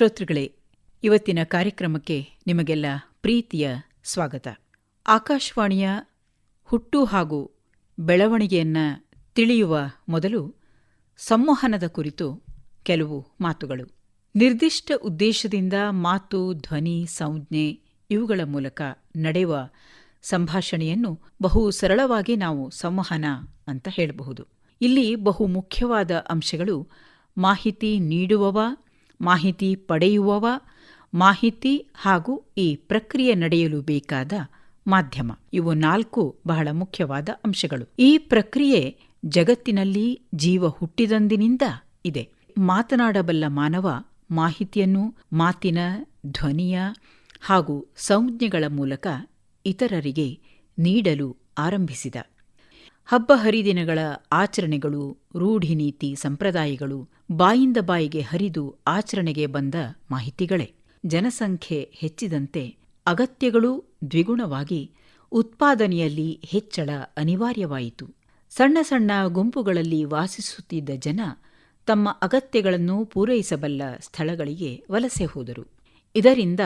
ಶ್ರೋತೃಗಳೇ, ಇವತ್ತಿನ ಕಾರ್ಯಕ್ರಮಕ್ಕೆ ನಿಮಗೆಲ್ಲ ಪ್ರೀತಿಯ ಸ್ವಾಗತ. ಆಕಾಶವಾಣಿಯ ಹುಟ್ಟು ಹಾಗೂ ಬೆಳವಣಿಗೆಯನ್ನ ತಿಳಿಯುವ ಮೊದಲು ಸಂವಹನದ ಕುರಿತು ಕೆಲವು ಮಾತುಗಳು. ನಿರ್ದಿಷ್ಟ ಉದ್ದೇಶದಿಂದ ಮಾತು, ಧ್ವನಿ, ಸಂಜ್ಞೆ ಇವುಗಳ ಮೂಲಕ ನಡೆಯುವ ಸಂಭಾಷಣೆಯನ್ನು ಬಹು ಸರಳವಾಗಿ ನಾವು ಸಂವಹನ ಅಂತ ಹೇಳಬಹುದು. ಇಲ್ಲಿ ಬಹು ಮುಖ್ಯವಾದ ಅಂಶಗಳು ಮಾಹಿತಿ ನೀಡುವವ ಮಾಹಿತಿ ಪಡೆಯುವವ, ಮಾಹಿತಿ ಹಾಗೂ ಈ ಪ್ರಕ್ರಿಯೆ ನಡೆಯಲು ಬೇಕಾದ ಮಾಧ್ಯಮ. ಇವು ನಾಲ್ಕು ಬಹಳ ಮುಖ್ಯವಾದ ಅಂಶಗಳು. ಈ ಪ್ರಕ್ರಿಯೆ ಜಗತ್ತಿನಲ್ಲಿ ಜೀವ ಹುಟ್ಟಿದಂದಿನಿಂದ ಇದೆ. ಮಾತನಾಡಬಲ್ಲ ಮಾನವ ಮಾಹಿತಿಯನ್ನು, ಮಾತಿನ ಧ್ವನಿಯ ಹಾಗೂ ಸಂಜ್ಞೆಗಳ ಮೂಲಕ ಇತರರಿಗೆ ನೀಡಲು ಆರಂಭಿಸಿದ. ಹಬ್ಬ ಹರಿದಿನಗಳ ಆಚರಣೆಗಳು ರೂಢಿನೀತಿ ಸಂಪ್ರದಾಯಗಳು ಬಾಯಿಂದ ಬಾಯಿಗೆ ಹರಿದು ಆಚರಣೆಗೆ ಬಂದ ಮಾಹಿತಿಗಳೇ. ಜನಸಂಖ್ಯೆ ಹೆಚ್ಚಿದಂತೆ ಅಗತ್ಯಗಳು ದ್ವಿಗುಣವಾಗಿ ಉತ್ಪಾದನೆಯಲ್ಲಿ ಹೆಚ್ಚಳ ಅನಿವಾರ್ಯವಾಯಿತು. ಸಣ್ಣ ಸಣ್ಣ ಗುಂಪುಗಳಲ್ಲಿ ವಾಸಿಸುತ್ತಿದ್ದ ಜನ ತಮ್ಮ ಅಗತ್ಯಗಳನ್ನು ಪೂರೈಸಬಲ್ಲ ಸ್ಥಳಗಳಿಗೆ ವಲಸೆ ಹೋದರು. ಇದರಿಂದ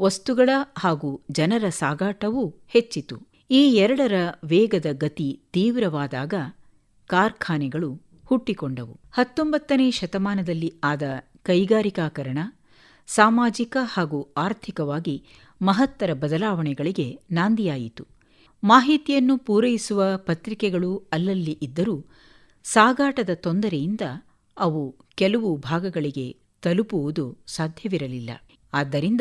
ವಸ್ತುಗಳ ಹಾಗೂ ಜನರ ಸಾಗಾಟವೂ ಹೆಚ್ಚಿತು. ಈ ಎರಡರ ವೇಗದ ಗತಿ ತೀವ್ರವಾದಾಗ ಕಾರ್ಖಾನೆಗಳು ಹುಟ್ಟಿಕೊಂಡವು. ಹತ್ತೊಂಬತ್ತನೇ ಶತಮಾನದಲ್ಲಿ ಆದ ಕೈಗಾರಿಕಾಕರಣ ಸಾಮಾಜಿಕ ಹಾಗೂ ಆರ್ಥಿಕವಾಗಿ ಮಹತ್ತರ ಬದಲಾವಣೆಗಳಿಗೆ ನಾಂದಿಯಾಯಿತು. ಮಾಹಿತಿಯನ್ನು ಪೂರೈಸುವ ಪತ್ರಿಕೆಗಳು ಅಲ್ಲಲ್ಲಿ ಇದ್ದರೂ ಸಾಗಾಟದ ತೊಂದರೆಯಿಂದ ಅವು ಕೆಲವು ಭಾಗಗಳಿಗೆ ತಲುಪುವುದು ಸಾಧ್ಯವಿರಲಿಲ್ಲ. ಆದ್ದರಿಂದ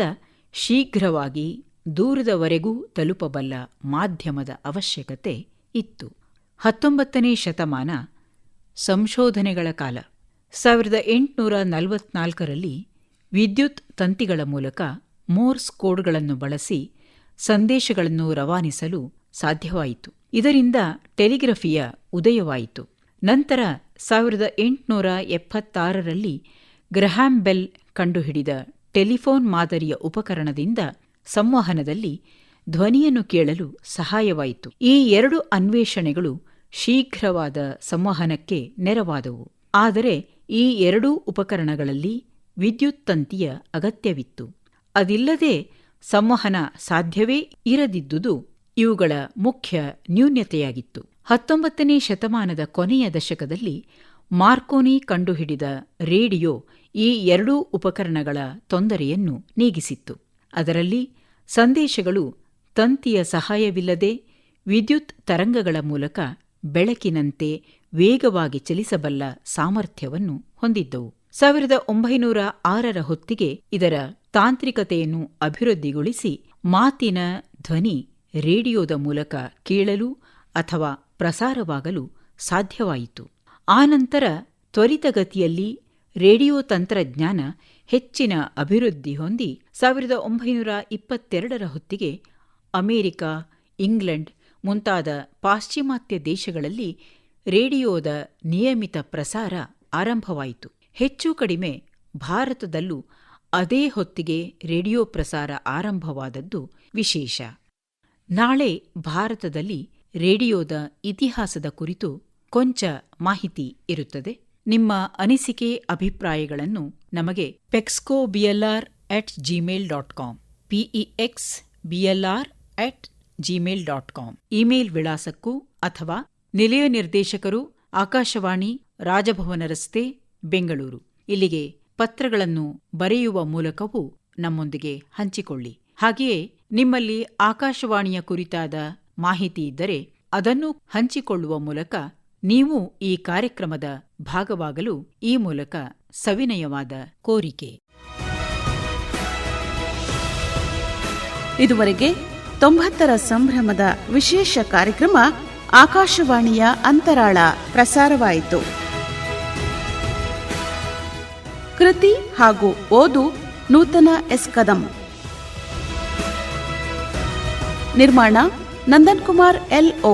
ಶೀಘ್ರವಾಗಿ ದೂರದವರೆಗೂ ತಲುಪಬಲ್ಲ ಮಾಧ್ಯಮದ ಅವಶ್ಯಕತೆ ಇತ್ತು. ಹತ್ತೊಂಬತ್ತನೇ ಶತಮಾನ ಸಂಶೋಧನೆಗಳ ಕಾಲ. ಸಾವಿರದ ಎಂಟುನೂರ ನಲವತ್ನಾಲ್ಕರಲ್ಲಿ ವಿದ್ಯುತ್ ತಂತಿಗಳ ಮೂಲಕ ಮೋರ್ಸ್ ಕೋಡ್ಗಳನ್ನು ಬಳಸಿ ಸಂದೇಶಗಳನ್ನು ರವಾನಿಸಲು ಸಾಧ್ಯವಾಯಿತು. ಇದರಿಂದ ಟೆಲಿಗ್ರಫಿಯ ಉದಯವಾಯಿತು. ನಂತರ ಸಾವಿರದ ಎಂಟುನೂರ ಎಪ್ಪತ್ತಾರರಲ್ಲಿ ಗ್ರಹಾಂ ಬೆಲ್ ಕಂಡುಹಿಡಿದ ಟೆಲಿಫೋನ್ ಮಾದರಿಯ ಉಪಕರಣದಿಂದ ಸಂವಹನದಲ್ಲಿ ಧ್ವನಿಯನ್ನು ಕೇಳಲು ಸಹಾಯವಾಯಿತು. ಈ ಎರಡು ಅನ್ವೇಷಣೆಗಳು ಶೀಘ್ರವಾದ ಸಂವಹನಕ್ಕೆ ನೆರವಾದವು. ಆದರೆ ಈ ಎರಡೂ ಉಪಕರಣಗಳಲ್ಲಿ ವಿದ್ಯುತ್ ತಂತಿಯ ಅಗತ್ಯವಿತ್ತು. ಅದಿಲ್ಲದೆ ಸಂವಹನ ಸಾಧ್ಯವೇ ಇರದಿದ್ದುದು ಇವುಗಳ ಮುಖ್ಯ ನ್ಯೂನ್ಯತೆಯಾಗಿತ್ತು. ಹತ್ತೊಂಬತ್ತನೇ ಶತಮಾನದ ಕೊನೆಯ ದಶಕದಲ್ಲಿ ಮಾರ್ಕೋನಿ ಕಂಡುಹಿಡಿದ ರೇಡಿಯೋ ಈ ಎರಡೂ ಉಪಕರಣಗಳ ತೊಂದರೆಯನ್ನು ನೀಗಿಸಿತ್ತು. ಅದರಲ್ಲಿ ಸಂದೇಶಗಳು ತಂತಿಯ ಸಹಾಯವಿಲ್ಲದೆ ವಿದ್ಯುತ್ ತರಂಗಗಳ ಮೂಲಕ ಬೆಳಕಿನಂತೆ ವೇಗವಾಗಿ ಚಲಿಸಬಲ್ಲ ಸಾಮರ್ಥ್ಯವನ್ನು ಹೊಂದಿದ್ದವು. ಸಾವಿರದ ಒಂಬೈನೂರ ಆರರ ಹೊತ್ತಿಗೆ ಇದರ ತಾಂತ್ರಿಕತೆಯನ್ನು ಅಭಿವೃದ್ಧಿಗೊಳಿಸಿ ಮಾತಿನ ಧ್ವನಿ ರೇಡಿಯೋದ ಮೂಲಕ ಕೇಳಲು ಅಥವಾ ಪ್ರಸಾರವಾಗಲು ಸಾಧ್ಯವಾಯಿತು. ಆನಂತರ ತ್ವರಿತಗತಿಯಲ್ಲಿ ರೇಡಿಯೋ ತಂತ್ರಜ್ಞಾನ ಹೆಚ್ಚಿನ ಅಭಿವೃದ್ಧಿ ಹೊಂದಿ ಸಾವಿರದ ಒಂಬೈನೂರ ಇಪ್ಪತ್ತೆರಡರ ಹೊತ್ತಿಗೆ ಅಮೆರಿಕ, ಇಂಗ್ಲೆಂಡ್ ಮುಂತಾದ ಪಾಶ್ಚಿಮಾತ್ಯ ದೇಶಗಳಲ್ಲಿ ರೇಡಿಯೋದ ನಿಯಮಿತ ಪ್ರಸಾರ ಆರಂಭವಾಯಿತು. ಹೆಚ್ಚು ಕಡಿಮೆ ಭಾರತದಲ್ಲೂ ಅದೇ ಹೊತ್ತಿಗೆ ರೇಡಿಯೋ ಪ್ರಸಾರ ಆರಂಭವಾದದ್ದು ವಿಶೇಷ. ನಾಳೆ ಭಾರತದಲ್ಲಿ ರೇಡಿಯೋದ ಇತಿಹಾಸದ ಕುರಿತು ಕೊಂಚ ಮಾಹಿತಿ ಇರುತ್ತದೆ. ನಿಮ್ಮ ಅನಿಸಿಕೆ ಅಭಿಪ್ರಾಯಗಳನ್ನು ನಮಗೆ pexco BLR at Gmail dot com PEX BLR at Gmail dot com email ವಿಳಾಸಕ್ಕೂ ಅಥವಾ ನಿಲಯ ನಿರ್ದೇಶಕರು ಆಕಾಶವಾಣಿ ರಾಜಭವನ ರಸ್ತೆ, ಬೆಂಗಳೂರು. ಇಲ್ಲಿಗೆ ಪತ್ರಗಳನ್ನು ಬರೆಯುವ ಮೂಲಕವೂ ನಮ್ಮೊಂದಿಗೆ ಹಂಚಿಕೊಳ್ಳಿ. ಹಾಗೆಯೇ ನಿಮ್ಮಲ್ಲಿ ಆಕಾಶವಾಣಿಯ ಕುರಿತಾದ ಮಾಹಿತಿ ಇದ್ದರೆ ಅದನ್ನು ಹಂಚಿಕೊಳ್ಳುವ ಮೂಲಕ ನೀವು ಈ ಕಾರ್ಯಕ್ರಮದ ಭಾಗವಾಗಲು ಈ ಮೂಲಕ ಸವಿನಯವಾದ ಕೋರಿಕೆ. ಇದುವರೆಗೆ ತೊಂಬತ್ತರ ಸಂಭ್ರಮದ ವಿಶೇಷ ಕಾರ್ಯಕ್ರಮ ಆಕಾಶವಾಣಿಯ ಅಂತರಾಳ ಪ್ರಸಾರವಾಯಿತು. ಕೃತಿ ಹಾಗೂ ಓದು ನೂತನ ಎಸ್ ಕದಂ. ನಿರ್ಮಾಣ ನಂದನ್ ಕುಮಾರ್ ಎಲ್ಒ